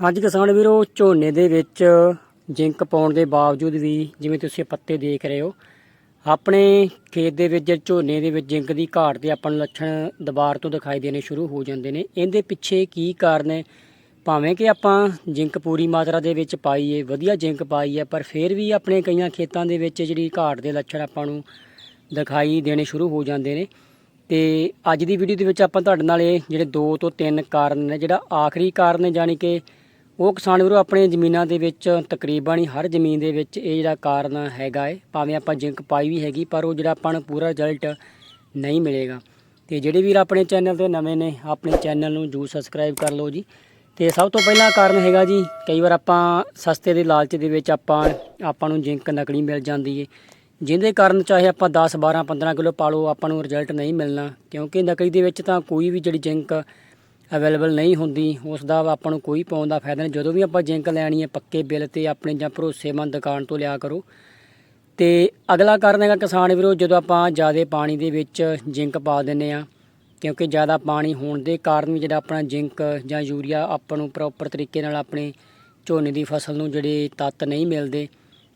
ਅੱਜ ਕਿਸਾਨ ਵੀਰੋ, ਝੋਨੇ ਦੇ ਵਿੱਚ ਜਿੰਕ ਪਾਉਣ ਦੇ ਬਾਵਜੂਦ ਵੀ ਜਿਵੇਂ ਤੁਸੀਂ ਪੱਤੇ ਦੇਖ ਰਹੇ ਹੋ, ਆਪਣੇ ਖੇਤ ਦੇ ਵਿੱਚ, ਝੋਨੇ ਦੇ ਵਿੱਚ ਜਿੰਕ ਦੀ ਘਾਟ ਦੇ ਆਪਾਂ ਨੂੰ ਲੱਛਣ ਦੁਬਾਰ ਤੋਂ ਦਿਖਾਈ ਦੇਣੇ ਸ਼ੁਰੂ ਹੋ ਜਾਂਦੇ ਨੇ। ਇਹਦੇ ਪਿੱਛੇ ਕੀ ਕਾਰਨ ਹੈ? ਭਾਵੇਂ ਕਿ ਆਪਾਂ ਜਿੰਕ ਪੂਰੀ ਮਾਤਰਾ ਦੇ ਵਿੱਚ ਪਾਈਏ, ਵਧੀਆ ਜਿੰਕ ਪਾਈ ਹੈ ਪਰ ਫਿਰ ਵੀ ਆਪਣੇ ਕਈਆਂ ਖੇਤਾਂ ਦੇ ਵਿੱਚ ਜਿਹੜੀ ਘਾਟ ਦੇ ਲੱਛਣ ਆਪਾਂ ਨੂੰ ਦਿਖਾਈ ਦੇਣੇ ਸ਼ੁਰੂ ਹੋ ਜਾਂਦੇ ਨੇ। ਤੇ ਅੱਜ ਦੀ ਵੀਡੀਓ ਦੇ ਵਿੱਚ ਆਪਾਂ ਤੁਹਾਡੇ ਨਾਲ ਇਹ ਜਿਹੜੇ ਦੋ ਤੋਂ ਤਿੰਨ ਕਾਰਨ ਨੇ, ਜਿਹੜਾ ਆਖਰੀ ਕਾਰਨ ਹੈ ਯਾਨੀ ਕਿ ਉਹ ਕਿਸਾਨ ਵੀਰੋ, ਆਪਣੇ ਜ਼ਮੀਨਾਂ ਦੇ ਵਿੱਚ ਤਕਰੀਬਨ ਹੀ ਹਰ ਜ਼ਮੀਨ ਦੇ ਵਿੱਚ ਇਹ ਜਿਹੜਾ ਕਾਰਨ ਹੈਗਾ ਹੈ ਭਾਵੇਂ ਆਪਾਂ ਜਿੰਕ ਪਾਈ ਵੀ ਹੈਗੀ, ਪਰ ਉਹ ਜਿਹੜਾ ਆਪਾਂ ਨੂੰ ਪੂਰਾ ਰਿਜ਼ਲਟ ਨਹੀਂ ਮਿਲੇਗਾ। ਤੇ ਜਿਹੜੇ ਵੀਰ ਆਪਣੇ ਚੈਨਲ ਤੇ ਨਵੇਂ ਨੇ, ਆਪਣੇ ਚੈਨਲ ਨੂੰ ਜੂ ਸਬਸਕ੍ਰਾਈਬ ਕਰ ਲਓ ਜੀ। ਤੇ ਸਭ ਤੋਂ ਪਹਿਲਾਂ ਕਾਰਨ ਹੈਗਾ ਜੀ, ਕਈ ਵਾਰ ਆਪਾਂ ਸਸਤੇ ਦੇ ਲਾਲਚ ਦੇ ਵਿੱਚ ਆਪਾਂ ਆਪਾਂ ਨੂੰ ਜਿੰਕ ਨਕਲੀ ਮਿਲ ਜਾਂਦੀ ਏ। ਜਿਹਦੇ ਕਾਰਨ ਚਾਹੇ ਆਪਾਂ 10 12 15 ਕਿਲੋ ਪਾ ਲਓ ਆਪਾਂ ਨੂੰ ਰਿਜ਼ਲਟ ਨਹੀਂ ਮਿਲਣਾ, ਕਿਉਂਕਿ ਨਕਲੀ ਦੇ ਵਿੱਚ ਤਾਂ ਕੋਈ ਵੀ ਜਿਹੜੀ ਜਿੰਕ ਅਵੇਲੇਬਲ ਨਹੀਂ ਹੁੰਦੀ, ਉਸ ਦਾ ਆਪਾਂ ਨੂੰ ਕੋਈ ਪਾਉਣ ਦਾ ਫਾਇਦਾ ਨਹੀਂ। ਜਦੋਂ ਵੀ ਆਪਾਂ ਜਿੰਕ ਲੈਣੀ ਹੈ, ਪੱਕੇ ਬਿੱਲ ਤੇ ਆਪਣੇ ਜਾਂ ਭਰੋਸੇਮੰਦ ਦੁਕਾਨ ਤੋਂ ਲਿਆ ਕਰੋ। ਤੇ ਅਗਲਾ ਕਾਰਨ ਹੈਗਾ ਕਿਸਾਨ ਵੀਰੋ, ਜਦੋਂ ਆਪਾਂ ਜ਼ਿਆਦਾ ਪਾਣੀ ਦੇ ਵਿੱਚ ਜਿੰਕ ਪਾ ਦਿੰਨੇ ਆ ਕਿਉਂਕਿ ਜ਼ਿਆਦਾ ਪਾਣੀ ਹੋਣ ਦੇ ਕਾਰਨ ਵੀ ਜਿਹੜਾ ਆਪਣਾ ਜਿੰਕ ਜਾਂ ਯੂਰੀਆ ਆਪਾਂ ਨੂੰ ਪ੍ਰੋਪਰ ਤਰੀਕੇ ਨਾਲ ਆਪਣੇ ਝੋਨੇ ਦੀ ਫਸਲ ਨੂੰ ਜਿਹੜੇ ਤੱਤ ਨਹੀਂ ਮਿਲਦੇ,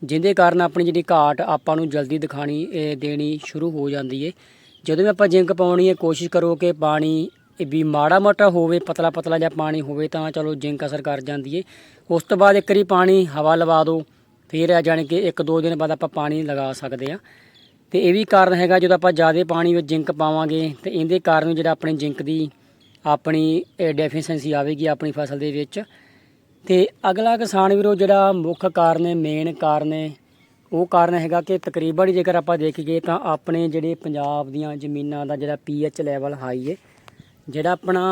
ਜਿਹਦੇ ਕਾਰਨ ਆਪਣੀ ਜਿਹੜੀ ਘਾਟ ਆਪਾਂ ਨੂੰ ਜਲਦੀ ਦਿਖਾਣੀ ਦੇਣੀ ਸ਼ੁਰੂ ਹੋ ਜਾਂਦੀ ਏ ਜਦੋਂ ਵੀ ਆਪਾਂ ਜਿੰਕ ਪਾਉਣੀ ਹੈ, ਕੋਸ਼ਿਸ਼ ਕਰੋ ਕਿ ਪਾਣੀ ਇਹ ਵੀ ਮਾੜਾ ਮੋਟਾ ਹੋਵੇ, ਪਤਲਾ ਪਤਲਾ ਜਿਹਾ ਪਾਣੀ ਹੋਵੇ ਤਾਂ ਚਲੋ ਜਿੰਕ ਅਸਰ ਕਰ ਜਾਂਦੀ ਏ। ਉਸ ਤੋਂ ਬਾਅਦ ਇੱਕ ਵਾਰੀ ਪਾਣੀ ਹਵਾ ਲਵਾ ਦਿਓ ਫਿਰ ਆ ਜਾਣੀ ਕਿ ਇੱਕ ਦੋ ਦਿਨ ਬਾਅਦ ਆਪਾਂ ਪਾਣੀ ਲਗਾ ਸਕਦੇ ਆ। ਤੇ ਇਹ ਵੀ ਕਾਰਨ ਹੈਗਾ ਜਦੋਂ ਆਪਾਂ ਜ਼ਿਆਦਾ ਪਾਣੀ ਵਿੱਚ ਜਿੰਕ ਪਾਵਾਂਗੇ, ਤੇ ਇਹਦੇ ਕਾਰਨ ਜਿਹੜਾ ਆਪਣੇ ਜਿੰਕ ਦੀ ਆਪਣੀ ਡੈਫੀਸ਼ੀਐਂਸੀ ਆਵੇਗੀ ਆਪਣੀ ਫਸਲ ਦੇ ਵਿੱਚ। ਤੇ ਅਗਲਾ ਕਿਸਾਨ ਵੀਰੋ ਜਿਹੜਾ ਮੁੱਖ ਕਾਰਨ ਹੈ ਮੇਨ ਕਾਰਨ ਹੈ, ਉਹ ਕਾਰਨ ਹੈਗਾ ਕਿ ਤਕਰੀਬਨ ਜੇਕਰ ਆਪਾਂ ਦੇਖੀਏ ਤਾਂ ਆਪਣੇ ਜਿਹੜੇ ਪੰਜਾਬ ਦੀਆਂ ਜ਼ਮੀਨਾਂ ਦਾ ਜਿਹੜਾ ਪੀਐਚ ਲੈਵਲ ਹਾਈ ਹੈ ਜਿਹੜਾ ਆਪਣਾ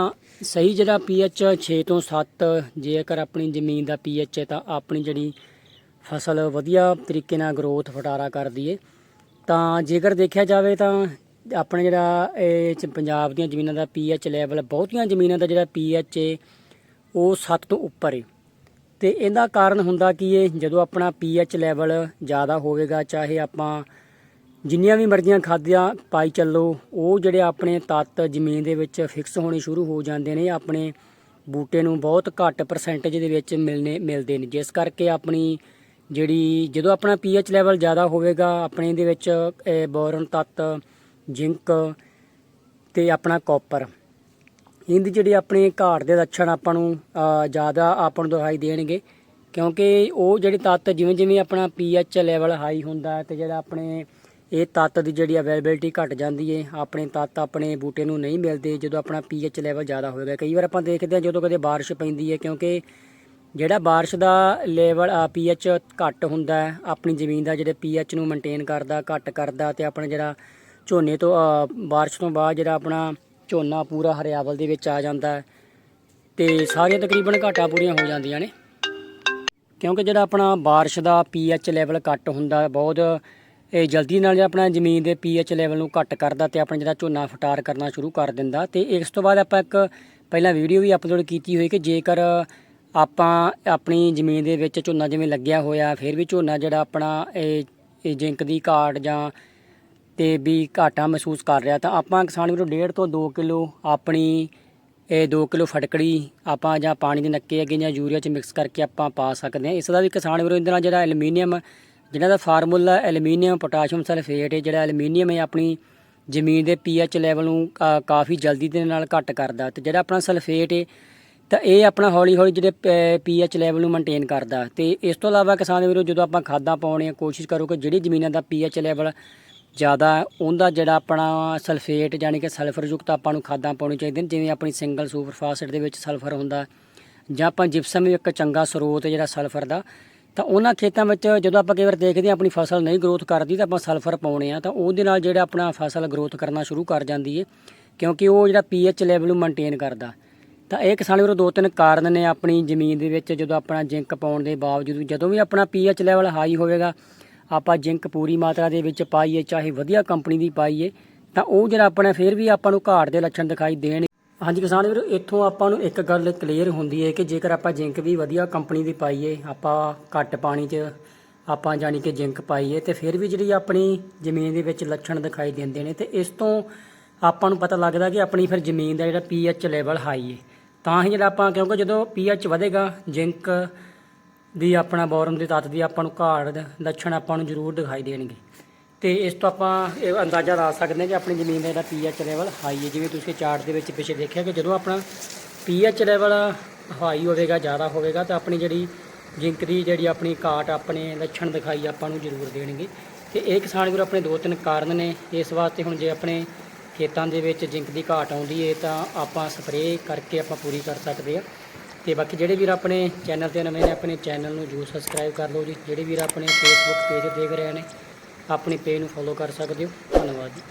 ਸਹੀ ਜਿਹੜਾ ਪੀਐਚ 6 ਤੋਂ 7 ਜੇਕਰ ਆਪਣੀ ਜ਼ਮੀਨ ਦਾ ਪੀਐਚ ਹੈ ਤਾਂ ਆਪਣੀ ਜਿਹੜੀ ਫਸਲ ਵਧੀਆ ਤਰੀਕੇ ਨਾਲ ਗਰੋਥ ਫਟਾਰਾ ਕਰਦੀ ਏ ਤਾਂ ਜੇਕਰ ਦੇਖਿਆ ਜਾਵੇ ਤਾਂ ਆਪਣੇ ਜਿਹੜਾ ਇਹ ਪੰਜਾਬ ਦੀਆਂ ਜ਼ਮੀਨਾਂ ਦਾ ਪੀਐਚ ਲੈਵਲ ਬਹੁਤੀਆਂ ਜ਼ਮੀਨਾਂ ਦਾ ਜਿਹੜਾ ਪੀਐਚ ਏ, ਉਹ 7 ਤੋਂ ਉੱਪਰ ਏ। ਤੇ ਇਹਦਾ ਕਾਰਨ ਹੁੰਦਾ ਕੀ ਏ? ਜਦੋਂ ਆਪਣਾ ਪੀਐਚ ਲੈਵਲ ਜ਼ਿਆਦਾ ਹੋਵੇਗਾ, ਚਾਹੇ ਆਪਾਂ ਜਿੰਨੀਆਂ ਵੀ ਮਰਜ਼ੀਆਂ ਖਾਦਾਂ ਪਾਈ ਚੱਲੋ, ਉਹ ਜਿਹੜੇ ਆਪਣੇ ਤੱਤ ਜ਼ਮੀਨ ਦੇ ਵਿੱਚ ਫਿਕਸ ਹੋਣੇ ਸ਼ੁਰੂ ਹੋ ਜਾਂਦੇ ਨੇ, ਆਪਣੇ ਬੂਟੇ ਨੂੰ ਬਹੁਤ ਘੱਟ ਪਰਸੈਂਟੇਜ ਦੇ ਵਿੱਚ ਮਿਲਨੇ, ਮਿਲਦੇ ਨੇ। ਜਿਸ ਕਰਕੇ ਆਪਣੀ ਜਿਹੜੀ, ਜਦੋਂ ਆਪਣਾ ਪੀਐਚ ਲੈਵਲ ਜ਼ਿਆਦਾ ਹੋਵੇਗਾ, ਆਪਣੇ ਦੇ ਵਿੱਚ ਬੋਰਨ ਤੱਤ ਜ਼ਿੰਕ ਤੇ ਆਪਣਾ ਕਾਪਰ ਇਹਦੀ ਜਿਹੜੀ ਆਪਣੇ ਘਾਟ ਦੇ ਲੱਛਣ ਆਪਾਂ ਨੂੰ ਜ਼ਿਆਦਾ ਆਪਾਂ ਨੂੰ ਦਿਖਾਈ ਦੇਣਗੇ, ਕਿਉਂਕਿ ਉਹ ਜਿਹੜੇ ਤੱਤ ਜਿਵੇਂ ਜਿਵੇਂ ਆਪਣਾ ਪੀਐਚ ਲੈਵਲ ਹਾਈ ਹੁੰਦਾ ਹੈ ਤੇ ਜਿਹੜਾ ਆਪਣੇ ਇਹ ਤੱਤ ਦੀ ਜਿਹੜੀ ਅਵੇਲੇਬਿਲਟੀ ਘਟ ਜਾਂਦੀ ਹੈ ਆਪਣੇ ਤੱਤ ਆਪਣੇ ਬੂਟੇ ਨੂੰ ਨਹੀਂ ਮਿਲਦੇ ਜਦੋਂ ਆਪਣਾ ਪੀਐਚ ਲੈਵਲ ਜ਼ਿਆਦਾ ਹੋਵੇਗਾ ਕਈ ਵਾਰ ਆਪਾਂ ਦੇਖਦੇ ਹਾਂ ਜਦੋਂ ਕਦੇ ਬਾਰਿਸ਼ ਪੈਂਦੀ ਹੈ ਕਿਉਂਕਿ ਜਿਹੜਾ ਬਾਰਿਸ਼ ਦਾ ਲੈਵਲ ਪੀਐਚ ਘੱਟ ਹੁੰਦਾ ਆਪਣੀ ਜ਼ਮੀਨ ਦਾ ਜਿਹੜੇ ਪੀਐਚ ਨੂੰ ਮੇਨਟੇਨ ਕਰਦਾ, ਘੱਟ ਕਰਦਾ ਤੇ ਆਪਣਾ ਜਿਹੜਾ ਝੋਨੇ ਤੋਂ ਬਾਰਿਸ਼ ਤੋਂ ਬਾਅਦ ਜਿਹੜਾ ਆਪਣਾ ਝੋਨਾ ਪੂਰਾ ਹਰਿਆਵਲ ਦੇ ਵਿੱਚ ਆ ਜਾਂਦਾ ਹੈ ਤੇ ਸਾਰੀਆਂ ਤਕਰੀਬਨ ਘਾਟਾਂ ਪੂਰੀਆਂ ਹੋ ਜਾਂਦੀਆਂ ਨੇ। ਕਿਉਂਕਿ ਜਿਹੜਾ ਆਪਣਾ ਬਾਰਿਸ਼ ਦਾ ਪੀਐਚ ਲੈਵਲ ਘੱਟ ਹੁੰਦਾ, ਬਹੁਤ ਇਹ ਜਲਦੀ ਨਾਲ ਆਪਣਾ ਜ਼ਮੀਨ ਦੇ ਪੀਐਚ ਲੈਵਲ ਨੂੰ ਘੱਟ ਕਰਦਾ ਤੇ ਆਪਣਾ ਜਿਹੜਾ ਝੋਨਾ ਫਟਾਰ ਕਰਨਾ ਸ਼ੁਰੂ ਕਰ ਦਿੰਦਾ ਤੇ ਇਸ ਤੋਂ ਬਾਅਦ ਆਪਾਂ ਇੱਕ ਪਹਿਲਾਂ ਵੀਡੀਓ ਵੀ ਅਪਲੋਡ ਕੀਤੀ ਹੋਈ ਕਿ ਜੇਕਰ ਆਪਾਂ ਆਪਣੀ ਜ਼ਮੀਨ ਦੇ ਵਿੱਚ ਝੋਨਾ ਜਿਵੇਂ ਲੱਗਿਆ ਹੋਇਆ, ਫਿਰ ਵੀ ਝੋਨਾ ਜਿਹੜਾ ਆਪਣਾ ਇਹ ਇਹ ਜਿੰਕ ਦੀ ਘਾਟ ਜਾਂ ਤੇ ਵੀ ਘਾਟਾ ਮਹਿਸੂਸ ਕਰ ਰਿਹਾ, ਤਾਂ ਆਪਾਂ ਕਿਸਾਨ ਵੀਰੋ 1.5 ਤੋਂ 2 ਕਿਲੋ ਆਪਣੀ ਇਹ 2 ਕਿਲੋ ਫਟਕੜੀ ਆਪਾਂ ਜਾਂ ਪਾਣੀ ਦੇ ਨੱਕੇ ਅੱਗੇ ਜਾਂ ਯੂਰੀਆ ਚ ਮਿਕਸ ਕਰਕੇ ਆਪਾਂ ਪਾ ਸਕਦੇ ਹਾਂ। ਇਸ ਦਾ ਵੀ ਕਿਸਾਨ ਵੀਰੋ ਇਹਦੇ ਨਾਲ ਜਿਹੜਾ ਐਲੂਮੀਨੀਅਮ ਜਿਹਨਾਂ ਦਾ ਫਾਰਮੂਲਾ ਐਲੂਮੀਨੀਅਮ, ਪੋਟਾਸ਼ੀਅਮ ਸਲਫੇਟ ਹੈ, ਜਿਹੜਾ ਐਲੂਮੀਨੀਅਮ ਹੈ ਆਪਣੀ ਜ਼ਮੀਨ ਦੇ ਪੀਐਚ ਲੈਵਲ ਨੂੰ ਕਾ- ਕਾਫੀ ਜਲਦੀ ਦੇ ਨਾਲ ਘੱਟ ਕਰਦਾ ਤੇ ਜਿਹੜਾ ਆਪਣਾ ਸਲਫੇਟ ਹੈ, ਤਾਂ ਇਹ ਆਪਣਾ ਹੌਲੀ ਹੌਲੀ ਜਿਹੜੇ ਪੀਐਚ ਲੈਵਲ ਨੂੰ ਮੇਨਟੇਨ ਕਰਦਾ ਤੇ ਇਸ ਤੋਂ ਇਲਾਵਾ ਕਿਸਾਨ ਵੀਰੋ, ਜਦੋਂ ਆਪਾਂ ਖਾਦਾਂ ਪਾਉਣੇ ਆ ਕੋਸ਼ਿਸ਼ ਕਰੋ ਕਿ ਜਿਹੜੀ ਜ਼ਮੀਨਾਂ ਦਾ ਪੀਐਚ ਲੈਵਲ ਜ਼ਿਆਦਾ, ਉਹਦਾ ਜਿਹੜਾ ਆਪਣਾ ਸਲਫੇਟ ਯਾਨੀ ਕਿ ਸਲਫਰ ਯੁਕਤ ਆਪਾਂ ਨੂੰ ਖਾਦਾਂ ਪਾਉਣੀ ਚਾਹੀਦੀਆਂ ਨੇ, ਜਿਵੇਂ ਆਪਣੀ ਸਿੰਗਲ ਸੁਪਰ ਫਾਸਫੇਟ ਦੇ ਵਿੱਚ ਸਲਫਰ ਹੁੰਦਾ ਜਾਂ ਆਪਾਂ ਜਿਪਸਮ ਵੀ ਇੱਕ ਚੰਗਾ ਸਰੋਤ ਹੈ ਜਿਹੜਾ ਸਲਫਰ ਦਾ ਤਾਂ ਉਹਨਾਂ ਖੇਤਾਂ ਵਿੱਚ ਜਦੋਂ ਆਪਾਂ ਕਈ ਵਾਰ ਦੇਖਦੇ ਹਾਂ ਆਪਣੀ ਫਸਲ ਨਹੀਂ ਗਰੋਥ ਕਰਦੀ ਤਾਂ ਆਪਾਂ ਸਲਫਰ ਪਾਉਣੇ ਆ, ਤਾਂ ਉਹਦੇ ਨਾਲ ਜਿਹੜਾ ਆਪਣਾ ਫਸਲ ਗਰੋਥ ਕਰਨਾ ਸ਼ੁਰੂ ਕਰ ਜਾਂਦੀ ਹੈ ਕਿਉਂਕਿ ਉਹ ਜਿਹੜਾ ਪੀਐਚ ਲੈਵਲ ਨੂੰ ਮੇਨਟੇਨ ਕਰਦਾ। ਤਾਂ ਇਹ ਕਿਸਾਨ ਵੀਰੋ ਦੋ ਤਿੰਨ ਕਾਰਨ ਨੇ ਆਪਣੀ ਜ਼ਮੀਨ ਦੇ ਵਿੱਚ ਜਦੋਂ ਆਪਣਾ ਜਿੰਕ ਪਾਉਣ ਦੇ ਬਾਵਜੂਦ ਵੀ, ਜਦੋਂ ਵੀ ਆਪਣਾ ਪੀਐਚ ਲੈਵਲ ਹਾਈ ਹੋਵੇਗਾ, ਆਪਾਂ ਜਿੰਕ ਪੂਰੀ ਮਾਤਰਾ ਦੇ ਵਿੱਚ ਪਾਈਏ, ਚਾਹੇ ਵਧੀਆ ਕੰਪਨੀ ਦੀ ਪਾਈਏ, ਤਾਂ ਉਹ ਜਿਹੜਾ ਆਪਣਾ ਫਿਰ ਵੀ ਆਪਾਂ ਨੂੰ ਘਾਟ ਦੇ ਲੱਛਣ ਦਿਖਾਈ ਦੇਣ ਹਾਂਜੀ ਕਿਸਾਨ ਵੀਰ, ਇੱਥੋਂ ਆਪਾਂ ਨੂੰ ਇੱਕ ਗੱਲ ਕਲੀਅਰ ਹੁੰਦੀ ਹੈ ਕਿ ਜੇਕਰ ਆਪਾਂ ਜਿੰਕ ਵੀ ਵਧੀਆ ਕੰਪਨੀ ਦੀ ਪਾਈਏ, ਆਪਾਂ ਘੱਟ ਪਾਣੀ 'ਚ ਆਪਾਂ ਜਾਣੀ ਕਿ ਜਿੰਕ ਪਾਈਏ, ਤੇ ਫਿਰ ਵੀ ਜਿਹੜੀ ਆਪਣੀ ਜ਼ਮੀਨ ਦੇ ਵਿੱਚ ਲੱਛਣ ਦਿਖਾਈ ਦਿੰਦੇ ਨੇ, ਤੇ ਇਸ ਤੋਂ ਆਪਾਂ ਨੂੰ ਪਤਾ ਲੱਗਦਾ ਕਿ ਆਪਣੀ ਫਿਰ ਜ਼ਮੀਨ ਦਾ ਜਿਹੜਾ ਪੀਐਚ ਲੈਵਲ ਹਾਈ ਹੈ ਤਾਂ ਹੀ ਜਿਹੜਾ ਆਪਾਂ, ਕਿਉਂਕਿ ਜਦੋਂ ਪੀਐਚ ਵਧੇਗਾ ਜ਼ਿੰਕ ਦੀ ਆਪਣਾ ਬੋਰਮ ਦੇ ਤੱਤ ਦੀ ਆਪਾਂ ਨੂੰ ਘਾੜ, ਲੱਛਣ ਆਪਾਂ ਨੂੰ ਜ਼ਰੂਰ ਦਿਖਾਈ ਦੇਣਗੇ। ਤੇ ਇਸ ਤੋਂ ਆਪਾਂ ਇਹ ਅੰਦਾਜ਼ਾ ਲਾ ਸਕਦੇ ਹਾਂ ਕਿ ਆਪਣੀ ਜ਼ਮੀਨ ਦਾ ਜਿਹੜਾ ਪੀਐਚ ਲੈਵਲ ਹਾਈ ਹੈ। ਜਿਵੇਂ ਤੁਸੀਂ ਚਾਰਟ ਦੇ ਵਿੱਚ ਪਿੱਛੇ ਦੇਖਿਆ ਕਿ ਜਦੋਂ ਆਪਣਾ ਪੀਐਚ ਲੈਵਲ ਹਾਈ ਹੋਵੇਗਾ, ਜ਼ਿਆਦਾ ਹੋਵੇਗਾ, ਤਾਂ ਆਪਣੀ ਜਿਹੜੀ ਜ਼ਿੰਕ ਦੀ ਜਿਹੜੀ ਆਪਣੀ ਘਾਟ ਆਪਣੇ ਲੱਛਣ ਦਿਖਾਈ ਆਪਾਂ ਨੂੰ ਜ਼ਰੂਰ ਦੇਣਗੇ। ਤੇ ਇਹ ਕਿਸਾਨ ਵੀਰ ਆਪਣੇ ਦੋ ਤਿੰਨ ਕਾਰਨ ਨੇ। ਇਸ ਵਾਸਤੇ ਹੁਣ ਜੇ ਆਪਣੇ ਖੇਤਾਂ ਦੇ ਵਿੱਚ ਜ਼ਿੰਕ ਦੀ ਘਾਟ ਆਉਂਦੀ ਹੈ, ਤਾਂ ਆਪਾਂ ਸਪਰੇਅ ਕਰਕੇ ਆਪਾਂ ਪੂਰੀ ਕਰ ਸਕਦੇ ਆ ਤੇ ਬਾਕੀ ਜਿਹੜੇ ਵੀਰ ਆਪਣੇ ਚੈਨਲ ਤੇ ਨਵੇਂ ਨੇ, ਆਪਣੇ ਚੈਨਲ ਨੂੰ ਜਰੂਰ ਸਬਸਕ੍ਰਾਈਬ ਕਰ ਲਓ ਜੀ। ਜਿਹੜੇ ਵੀਰ ਆਪਣੇ ਫੇਸਬੁੱਕ ਪੇਜ ਦੇਖ ਰਹੇ ਨੇ ਆਪਣੀ ਪੇਜ ਨੂੰ ਫੋਲੋ ਕਰ ਸਕਦੇ ਹੋ। ਧੰਨਵਾਦ ਜੀ।